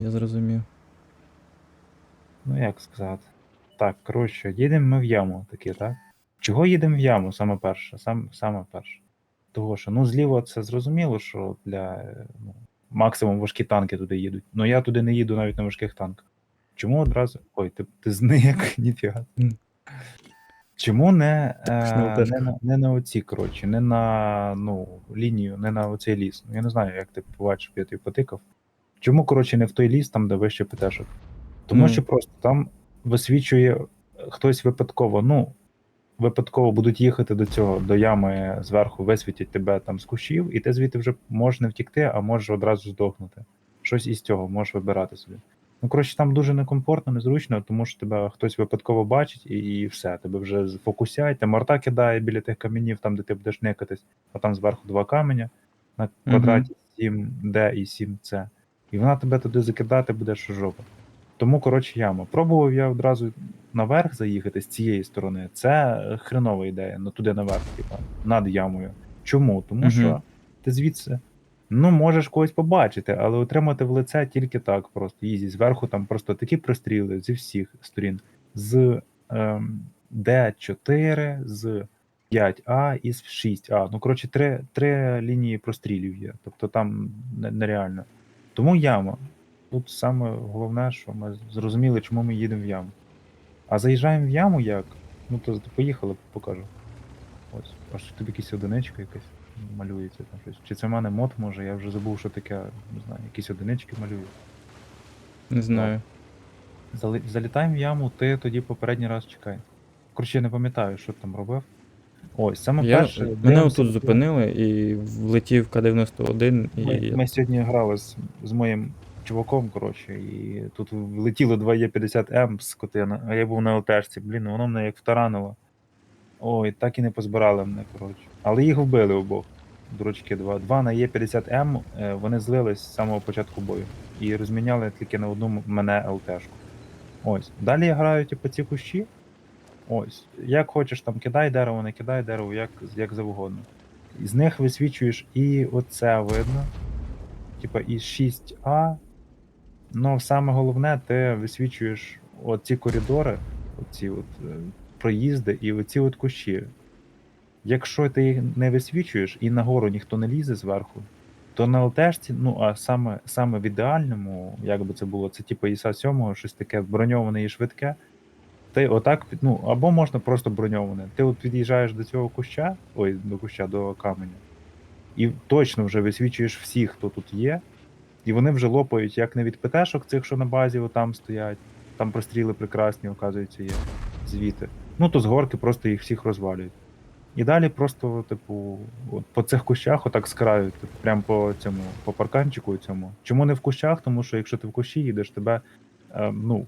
Я зрозумів. Ну як сказати. Так, коротше, їдемо ми в яму таки, так? Чого їдемо в яму саме перше? Сам, саме перше. Того, що ну зліва це зрозуміло, що для ну, максимум важкі танки туди їдуть. Ну я туди не їду навіть на важких танках. Чому одразу. Ой, ти, ти зник, ніфіга. Чому не, е, не, на, не на оці, коротше, не на ну, лінію, не на оцей ліс. Ну, я не знаю, як ти побачив, я тобі потикав. Чому, коротше, не в той ліс, там, де вище ПТшок? Тому Ну. що просто там висвічує хтось випадково, ну, випадково будуть їхати до цього, до ями зверху, висвітять тебе там з кущів, і ти звідти вже можеш не втікти, а можеш одразу здохнути. Щось із цього можеш вибирати собі. Ну, коротше, там дуже некомфортно, незручно, тому що тебе хтось випадково бачить, і, і все, тебе вже фокусять, те морта кидає біля тих каменів, там, де ти будеш никатись, а там зверху два каменя на квадраті 7D і 7C. І вона тебе туди закидати буде, що жопа. Тому, коротше, яма. Пробував я одразу наверх заїхати з цієї сторони. Це хренова ідея, ну туди наверх, типа, над ямою. Чому? Тому Мгм. що ти звідси. Ну, можеш когось побачити, але отримати в лице тільки так просто. Ізі. Зверху там просто такі простріли зі всіх сторін. З ем, D4, з 5А і з 6А. Ну, коротше, три, три лінії прострілів є. Тобто там не- нереально. Тому яма. Тут саме головне, що ми зрозуміли, чому ми їдемо в яму. А заїжджаємо в яму як? Ну то поїхали, покажу. Ось, аж тут якісь одиничка якась малюється там щось. Чи це в мене мод може, я вже забув, що таке, не знаю, якісь одинички малюю. Не знаю. Зали- Залітаємо в яму, ти тоді попередній раз чекай. Коротше, я не пам'ятаю, що ти там робив. Ось, саме Я, перше. мене дивимося, отут зупинили і влетів К-91 і. Ми, ми сьогодні грали з, з моїм чуваком, коротше, і тут влетіло два Є50М з котина, а я був на ЛТшці, блін, воно мене як втаранило. Ой, так і не позбирали мене, коротше. Але їх вбили обох. Дурочки два. Два на Є50М, е, вони злились з самого початку бою. І розміняли тільки на одну мене ЛТшку. Ось. Далі я граю, типу, ці кущі. Ось. Як хочеш, там кидай дерево, не кидай дерево, як, як завгодно. З них висвічуєш і оце видно. Типа і 6А. Ну, саме головне, ти висвічуєш оці коридори, оці от е, проїзди і оці от кущі. Якщо ти їх не висвічуєш і нагору ніхто не лізе зверху, то на ЛТшці, ну а саме, саме в ідеальному, як би це було, це типу ІСа 7, щось таке броньоване і швидке. Ти отак, ну, або можна просто броньоване. Ти от під'їжджаєш до цього куща, ой, до куща, до каменя, і точно вже висвічуєш всіх, хто тут є, і вони вже лопають як не від ПТшок цих, що на базі отам стоять, там простріли прекрасні, оказується, є звіти. Ну то з горки просто їх всіх розвалюють. І далі просто, типу, от по цих кущах отак з краю, типу, прямо по цьому, по парканчику цьому. Чому не в кущах? Тому що якщо ти в кущі їдеш, тебе е, ну,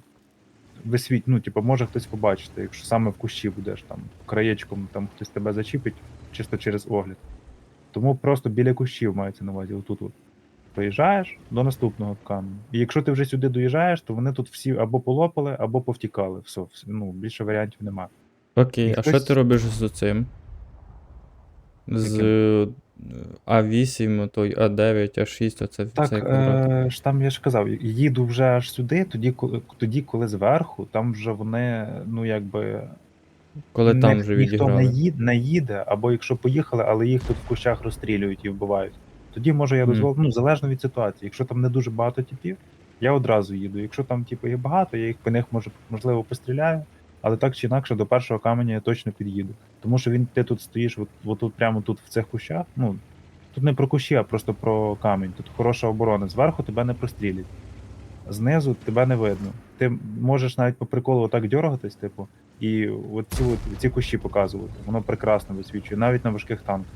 висвіт, ну, типу, може хтось побачити, якщо саме в кущі будеш там краєчком, там хтось тебе зачіпить, чисто через огляд. Тому просто біля кущів мається на увазі, отут от. Приїжджаєш до наступного каменю. І якщо ти вже сюди доїжджаєш, то вони тут всі або полопали, або повтікали. Все, вс- ну, більше варіантів немає. Окей, І а що ти робиш з цим? З е, А8, той А9, А6, оце Так, цей квадрат. е, ж там я ж казав, їду вже аж сюди, тоді, коли, тоді, коли зверху, там вже вони, ну якби. Коли там вже ніхто не, відіграли. їде, не їде, або якщо поїхали, але їх тут в кущах розстрілюють і вбивають. Тоді може я Мгм. дозволю, ну, залежно від ситуації. Якщо там не дуже багато типів, я одразу їду. Якщо там типу, є багато, я їх по них може, можливо постріляю, але так чи інакше до першого каменя я точно під'їду. Тому що він ти тут стоїш, от, от тут прямо тут в цих кущах. Ну, тут не про кущі, а просто про камінь. Тут хороша оборона. Зверху тебе не прострілять. Знизу тебе не видно. Ти можеш навіть по приколу отак дергатись, типу, і оці, ці кущі показувати. Воно прекрасно висвічує, навіть на важких танках.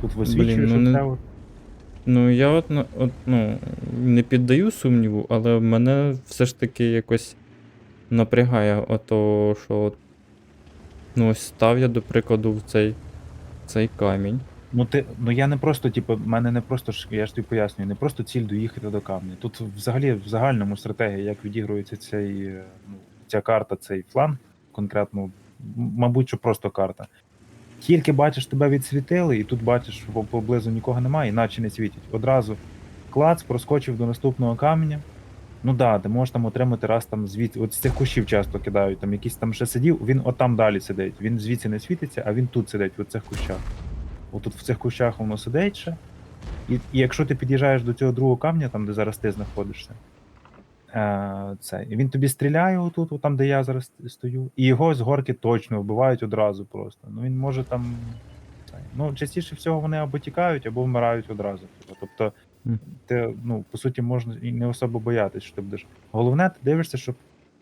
Тут висвічуєш ну не- оце. Ну, я от, на- от ну, не піддаю сумніву, але мене все ж таки якось напрягає ото, що от, ну, ось став я, до прикладу, в цей, цей камінь. Ну ти ну я не просто, типу, мене не просто ж я ж тобі пояснюю, не просто ціль доїхати до камня. Тут взагалі в загальному стратегія, як відігрується цей, ну, ця карта, цей фланг, конкретно, мабуть, що просто карта. Тільки бачиш, тебе відсвітили, і тут бачиш, що поблизу нікого немає, іначе не світять. Одразу клац проскочив до наступного каменя, Ну да, ти можеш там отримати раз там звідси. От з цих кущів часто кидають, там якийсь там ще сидів, він отам далі сидить. Він звідси не світиться, а він тут сидить, в цих кущах. Отут в цих кущах воно сидить ще. І, і якщо ти під'їжджаєш до цього другого камня, там, де зараз ти знаходишся, е, це, він тобі стріляє отут, от там, де я зараз стою, і його з горки точно вбивають одразу просто. Ну він може там. це, Ну, частіше всього вони або тікають, або вмирають одразу. Тобто, ти, ну, по суті, можна і не особо боятись, що ти будеш. Головне, ти дивишся, щоб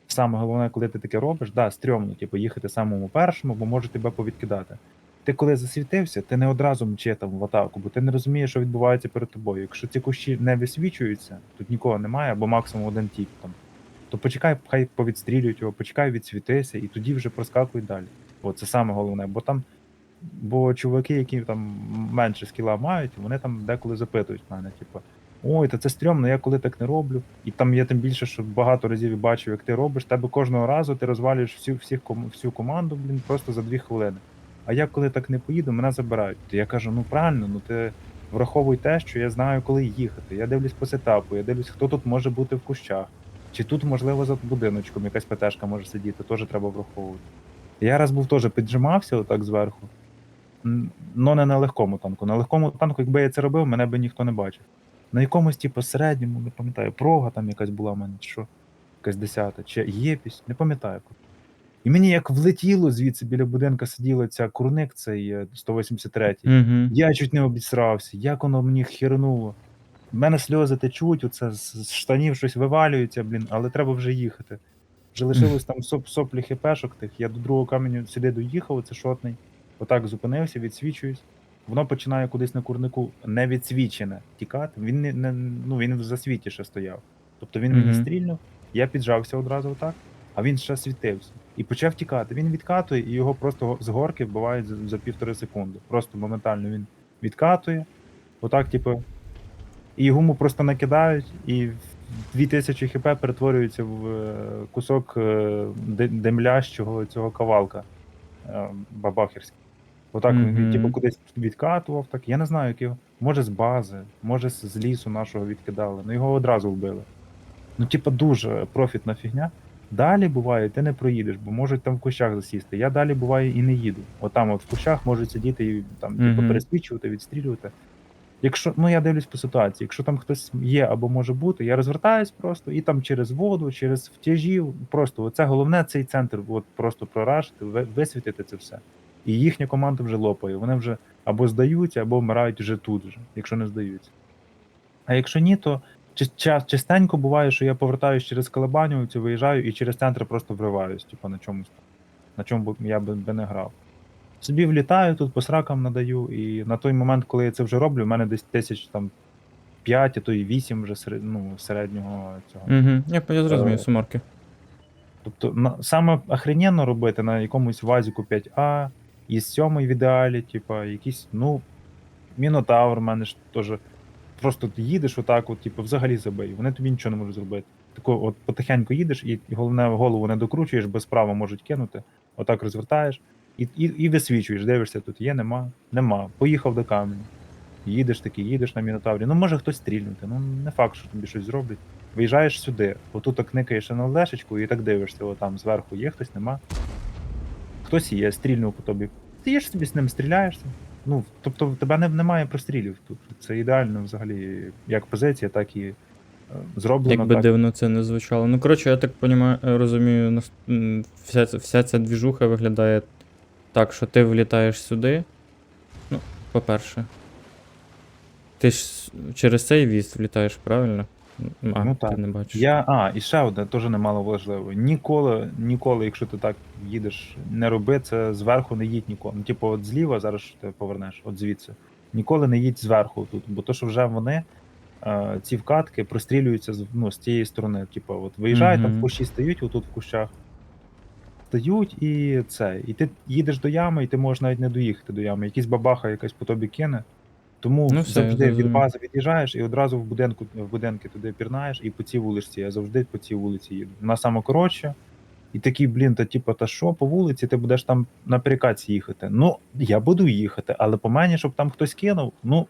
саме головне, коли ти таке робиш, да, стрьомно, типу, їхати самому першому, бо може тебе повідкидати. Ти коли засвітився, ти не одразу мчи там в атаку, бо ти не розумієш, що відбувається перед тобою. Якщо ці кущі не висвічуються, тут нікого немає, або максимум один тіп там, то почекай, хай повідстрілюють його, почекай, відсвітися, і тоді вже проскакуй далі. О, це саме головне, бо там. Бо чуваки, які там менше скіла мають, вони там деколи запитують мене, типу, ой, та це стрьомно, я коли так не роблю. І там є тим більше, що багато разів бачив, як ти робиш, тебе кожного разу ти розвалюєш всю, всіх, всю команду, блін, просто за дві хвилини. А я коли так не поїду, мене забирають. Я кажу, ну правильно, ну ти враховуй те, що я знаю, коли їхати. Я дивлюсь по сетапу, я дивлюсь, хто тут може бути в кущах. Чи тут, можливо, за будиночком якась ПТшка може сидіти, теж треба враховувати. Я раз був теж піджимався отак зверху. Но не на легкому танку. На легкому танку, якби я це робив, мене би ніхто не бачив. На якомусь, типу, середньому, не пам'ятаю, прога там якась була в мене, що, якась десята, чи єпісь, не пам'ятаю. І мені як влетіло звідси біля будинка сиділа ця курник, цей е, 183 Угу. я чуть не обісрався, як воно мені хернуло. У мене сльози течуть, оце з штанів щось вивалюється, блін, але треба вже їхати. Вже лишилось там соп, соплі хіпешок тих. Я до другого каменю сюди доїхав, це шотний. Отак зупинився, відсвічуюсь. Воно починає кудись на курнику не відсвічене тікати. Він не, не ну він в засвіті ще стояв. Тобто він мені Мгм. стрільнув, я піджався одразу отак, а він ще світився. І почав тікати. Він відкатує, і його просто з горки вбивають за, за півтори секунди. Просто моментально він відкатує. Отак, типу. І йому просто накидають, і 2000 хп перетворюється в е, кусок е, демлящого цього кавалка е, бабахерський. Отак він типу кудись відкатував. Так. Я не знаю, як його. Може з бази, може з з лісу нашого відкидали. Ну його одразу вбили. Ну, типу, дуже профітна фігня. Далі буває, ти не проїдеш, бо можуть там в кущах засісти. Я далі буває і не їду. Отам от в кущах можуть сидіти і там, типу, Мгм. пересвічувати, відстрілювати. Якщо, ну я дивлюсь по ситуації, якщо там хтось є або може бути, я розвертаюсь просто і там через воду, через втяжів, просто це головне цей центр, от просто проражити, ви- висвітити це все. І їхня команда вже лопає. Вони вже або здаються, або вмирають вже тут, вже, якщо не здаються. А якщо ні, то частенько буває, що я повертаюсь через Калабаню, цю виїжджаю і через центр просто вриваюсь, типу на чомусь, на чому я би, би не грав. Собі влітаю, тут по сракам надаю, і на той момент, коли я це вже роблю, в мене десь тисяч там 5, а то і 8 вже серед, ну, середнього цього. Угу. Я, я зрозумів, Е, сумарки. Тобто на, саме охрененно робити на якомусь вазіку 5А, із 7 в ідеалі, типа, якийсь, ну, Мінотавр в мене ж теж. Просто ти їдеш отак, от, типу, взагалі забий. Вони тобі нічого не можуть зробити. Тако, от потихеньку їдеш, і головне голову не докручуєш, без права можуть кинути. Отак розвертаєш і, і, і висвічуєш, дивишся, тут є, нема, нема. Поїхав до каменю. Їдеш такий, їдеш на мінотаврі. Ну, може хтось стрільнути. Ну, не факт, що тобі щось зроблять. Виїжджаєш сюди, отут так никаєш на лешечку і так дивишся, отам зверху є хтось, нема. Хтось є, стрільнув по тобі. Ти їш собі з ним стріляєшся. Ну, тобто в тебе не, немає прострілів тут. Це ідеально взагалі як позиція, так і е, зроблено. Як би так. дивно це не звучало. Ну, коротше, я так понімаю, розумію, нас- м, вся, ця- вся ця двіжуха виглядає так, що ти влітаєш сюди. Ну, по-перше. Ти ж с- через цей віз влітаєш, правильно? А, Ну, ти не бачиш. Я, а, і ще одне, теж немало важливо. Ніколи, ніколи, якщо ти так їдеш, не роби це зверху, не їдь ніколи. Ну, типу, от зліва, зараз ти повернеш, от звідси. Ніколи не їдь зверху тут, бо то, що вже вони, е, ці вкатки прострілюються з, ну, з тієї сторони. Типу, от виїжджають, там в кущі стають, отут в кущах. Стають і це. І ти їдеш до ями, і ти можеш навіть не доїхати до ями. Якийсь бабаха якась по тобі кине. Тому Ну, все, завжди від бази від'їжджаєш і одразу в будинку в будинки туди пірнаєш, і по цій вулиці. Я завжди по цій вулиці їду. Вона сама коротша. І такий, блін, та типу, та що по вулиці, ти будеш там на перекаці їхати. Ну, я буду їхати, але по мені, щоб там хтось кинув, ну.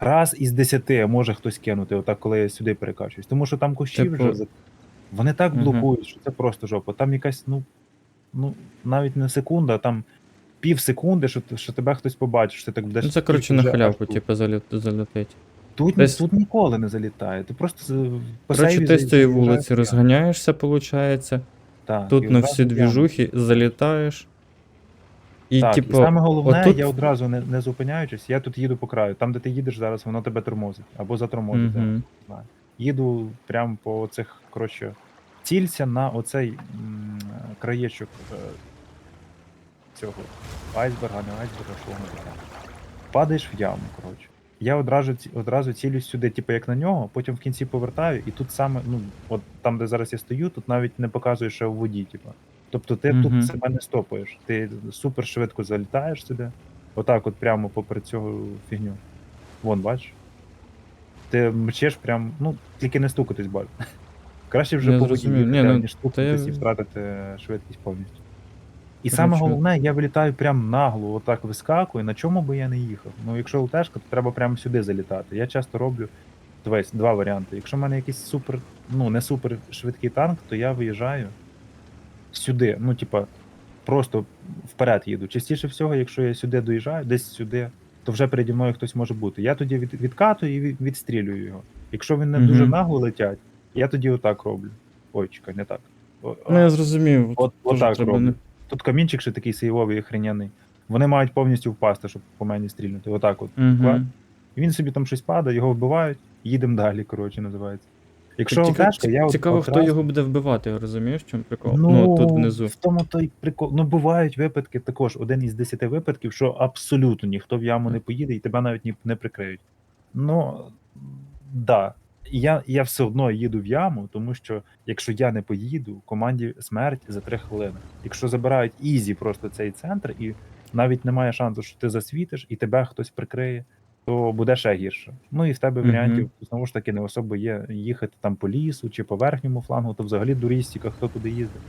раз із десяти може хтось кинути, отак, коли я сюди перекачуюсь. Тому що там кущі Типу- вже вони так блокують, що це просто жопа. Там якась, ну, ну навіть не секунда, а там пів секунди, що, що тебе хтось побачить, що ти так будеш. Ну, це, коротше, на халявку, типу, залетить. Тут, Десь- тут ніколи не залітає. Ти просто Коротше, ти з цієї вулиці розганяєшся, виходить. Так, Тут на всі двіжухи залітаєш. І, Так, типу, і саме головне, отут- я одразу не, не зупиняючись, я тут їду по краю. Там, де ти їдеш зараз, воно тебе тормозить або затормозить. Мгм. зараз. Їду прямо по цих, коротше, цілься на оцей м, краєчок е, цього айсберга, не айсберга, що воно таке. Падаєш в яму, коротше. Я одразу, одразу цілюсь сюди, типу як на нього, потім в кінці повертаю, і тут саме, ну, от там, де зараз я стою, тут навіть не показує, що я в воді, типу. Тобто ти Мгм. тут себе не стопаєш. Ти супер швидко залітаєш сюди. Отак, от прямо попри цю фігню. Вон, бачиш? Ти мчиш прям, ну, тільки не стукатись, бать. Краще вже по воді ну, ніж стукатись і втратити швидкість повністю. І саме головне, я вилітаю прям нагло, отак вискакую, на чому би я не їхав. Ну, якщо ЛТшка, то треба прямо сюди залітати. Я часто роблю дивись, два варіанти. Якщо в мене якийсь супер, ну не супер швидкий танк, то я виїжджаю сюди. Ну, типа, просто вперед їду. Частіше всього, якщо я сюди доїжджаю, десь сюди, то вже переді мною хтось може бути. Я тоді від, відкатую і від- відстрілюю його. Якщо він не Мгм. дуже нагло летять, я тоді отак роблю. Ой, чекай, не так. О, Ну, я зрозумів. От, теж отак треба роблю. Тут камінчик ще такий сейвовий і хреняний. Вони мають повністю впасти, щоб по мені стрільнути. Отак от. Мгм. І він собі там щось падає, його вбивають, їдемо далі, коротше, називається. Якщо Ціка- ЛТшка, я от Цікаво, хто одразу- його буде вбивати, розумієш, в чому прикол? Ну, Ну, тут внизу. В тому той прикол. Ну, бувають випадки також, один із десяти випадків, що абсолютно ніхто в яму не поїде і тебе навіть не прикриють. Ну, да. Я, я все одно їду в яму, тому що якщо я не поїду, команді смерть за три хвилини. Якщо забирають ізі просто цей центр, і навіть немає шансу, що ти засвітиш і тебе хтось прикриє, то буде ще гірше. Ну і в тебе варіантів знову ж таки не особо є їхати там по лісу чи по верхньому флангу, то взагалі дурістіка, хто туди їздить.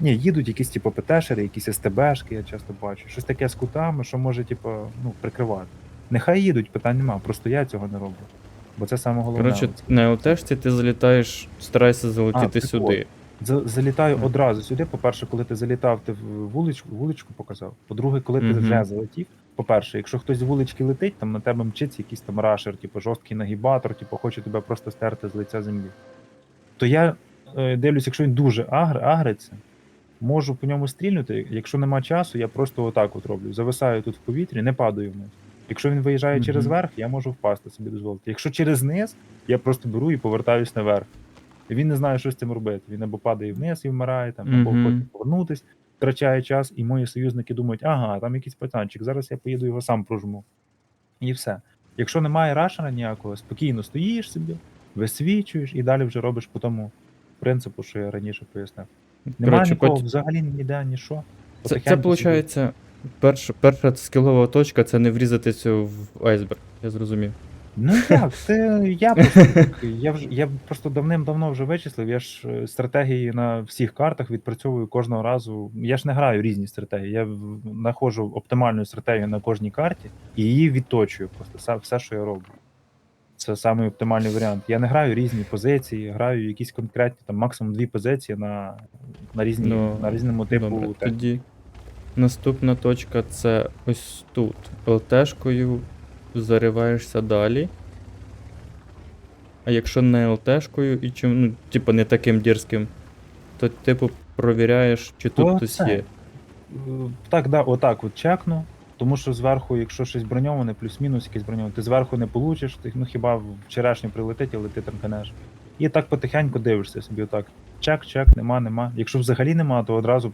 Ні, їдуть якісь типу ПТшери, якісь СТБшки, я часто бачу. Щось таке з кутами, що може, типу, ну, прикривати. Нехай їдуть, питань нема, просто я цього не роблю. Бо це саме головне. Коротше, на ЛТшці ти залітаєш, старайся залетіти прикол. сюди. За- Залітаю одразу сюди. По-перше, коли ти залітав, ти в вуличку, вуличку показав. По-друге, коли ти Мгм. вже залетів. По-перше, якщо хтось з вулички летить, там на тебе мчиться якийсь там рашер, типу жорсткий нагібатор, типу хоче тебе просто стерти з лиця землі. То я е, дивлюсь, якщо він дуже агр, агриться, можу по ньому стрільнути. Якщо нема часу, я просто отак от роблю. Зависаю тут в повітрі, не падаю вниз. Якщо він виїжджає Мгм. через верх, я можу впасти собі дозволити. Якщо через низ, я просто беру і повертаюсь наверх. І він не знає, що з цим робити. Він або падає вниз і вмирає, там, або Мгм. хоче повернутись, втрачає час, і мої союзники думають, ага, там якийсь пацанчик, зараз я поїду його сам прожму. І все. Якщо немає рашера ніякого, спокійно стоїш собі, висвічуєш і далі вже робиш по тому принципу, що я раніше пояснив. Немає Коротше, нікого, пот- взагалі ніде, ні що. Це, це Потихеньку собі. виходить, перша, перша скілова точка це не врізатися в айсберг, я зрозумів. Ну як, це я просто я вже я просто давним-давно вже вичислив. Я ж е, стратегії на всіх картах відпрацьовую кожного разу. Я ж не граю різні стратегії. Я знаходжу оптимальну стратегію на кожній карті і її відточую. Просто все, все, що я роблю. Це самий оптимальний варіант. Я не граю різні позиції, граю якісь конкретні, там максимум дві позиції на, на, різні, Ну, на різному типу. Добре, тоді наступна точка це ось тут. ЛТшкою зариваєшся далі. А якщо не ЛТшкою і чим, ну, типу, не таким дерзким, то типу провіряєш, чи тут Оце. хтось є. Е, Так, да, отак от чекну. Тому що зверху, якщо щось броньоване, плюс-мінус якесь броньоване, ти зверху не получиш, ти, ну хіба в черешню прилетить, але ти там канеш. І так потихеньку дивишся собі отак. Чек, чек, нема, нема. Якщо взагалі нема, то одразу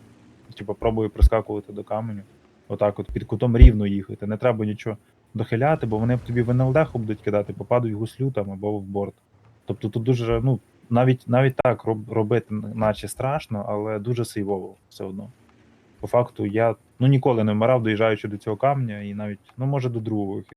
типу, пробую прискакувати до каменю. Отак от під кутом рівно їхати. Не треба нічого дохиляти, бо вони б тобі в НЛД будуть кидати, попадуть гуслю там або в борт. Тобто тут дуже, ну, навіть навіть так роб- робити, наче страшно, але дуже сейвово все одно. По факту, я ну ніколи не вмирав, доїжджаючи до цього камня, і навіть, ну може, до другого